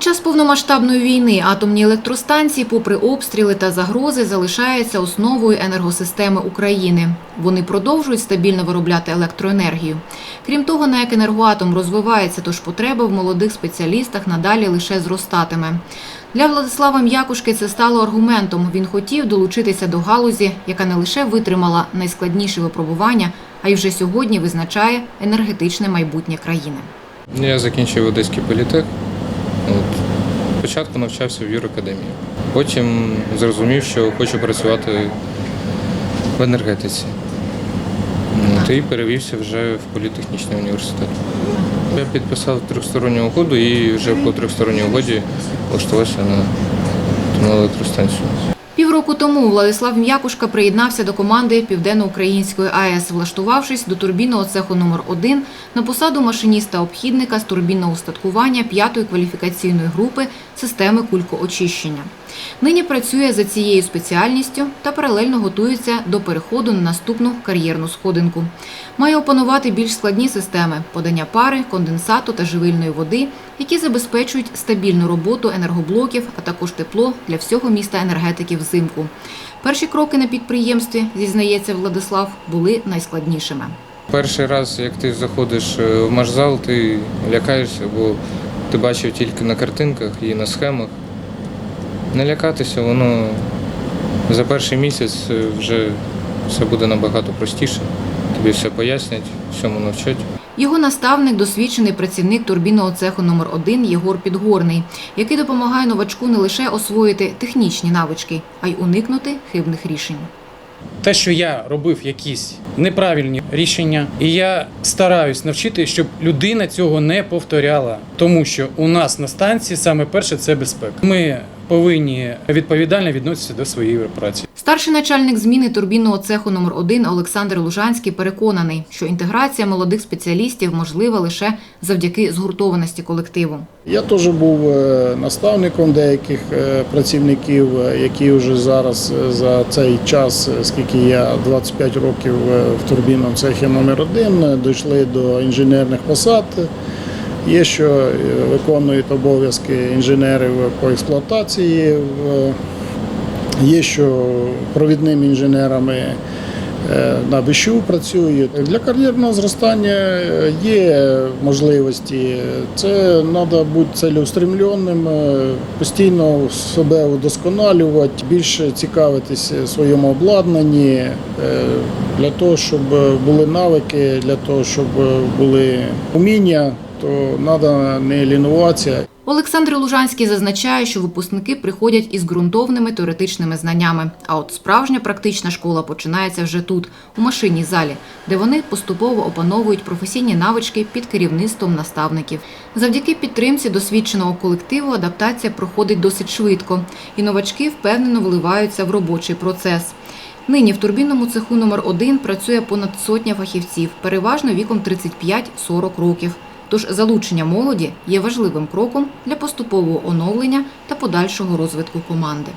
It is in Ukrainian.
Під час повномасштабної війни атомні електростанції, попри обстріли та загрози, залишаються основою енергосистеми України. Вони продовжують стабільно виробляти електроенергію. Крім того, НАЕК «Енергоатом» розвивається, тож потреба в молодих спеціалістах надалі лише зростатиме. Для Владислава М'якушки це стало аргументом. Він хотів долучитися до галузі, яка не лише витримала найскладніші випробування, а й вже сьогодні визначає енергетичне майбутнє країни. Я закінчив Одеський політех. От. Спочатку навчався в юракадемії. Потім зрозумів, що хочу працювати в енергетиці. От, і перевівся вже в політехнічний університет. Я підписав трьохсторонню угоду і вже по трьохсторонній угоді влаштувався на електростанцію. Півроку тому Владислав М'якушка приєднався до команди Південноукраїнської АЕС, влаштувавшись до турбінного цеху номер 1 на посаду машиніста-обхідника з турбінного устаткування п'ятої кваліфікаційної групи системи кулькоочищення. Нині працює за цією спеціальністю та паралельно готується до переходу на наступну кар'єрну сходинку. Має опанувати більш складні системи подання пари, конденсату та живильної води, які забезпечують стабільну роботу енергоблоків, а також тепло для всього міста енергетики взимку. Перші кроки на підприємстві, зізнається Владислав, були найскладнішими. Перший раз, як ти заходиш е, в машзал, ти лякаєшся, бо ти бачив тільки на картинках і на схемах. Не лякатися, воно за перший місяць е, вже все буде набагато простіше. Тобі все пояснять, всьому навчать. Його наставник – досвідчений працівник турбінного цеху номер 1 Єгор Підгорний, який допомагає новачку не лише освоїти технічні навички, а й уникнути хибних рішень. те, що я робив якісь неправильні рішення, і я стараюсь навчити, щоб людина цього не повторяла, тому що у нас на станції саме перше це безпека. Ми повинні відповідально відноситися до своєї праці. Старший начальник зміни турбінного цеху номер 1 Олександр Лужанський переконаний, що інтеграція молодих спеціалістів можлива лише завдяки згуртованості колективу. Я теж був е, наставником деяких е, працівників, е, які вже зараз за цей час, скільки я 25 років в турбінному цехі номер 1 е, дійшли до інженерних посад. Є, що виконують обов'язки інженерів по експлуатації, в- є, що провідними інженерами е, на ВИЩУ працюють. Для кар'єрного зростання е, є можливості. Це треба бути цілеустремленим, е, постійно себе удосконалювати, більше цікавитися своєму обладнанні для того, щоб були навики, для того, щоб були уміння, то треба не лінуватися. Олександр Лужанський зазначає, що випускники приходять із ґрунтовними теоретичними знаннями. А от справжня практична школа починається вже тут, у машинній залі, де вони поступово опановують професійні навички під керівництвом наставників. Завдяки підтримці досвідченого колективу адаптація проходить досить швидко, і новачки впевнено вливаються в робочий процес. Нині в турбінному цеху номер 1 працює понад сотня фахівців, переважно віком 35-40 років. Тож залучення молоді є важливим кроком для поступового оновлення та подальшого розвитку команди.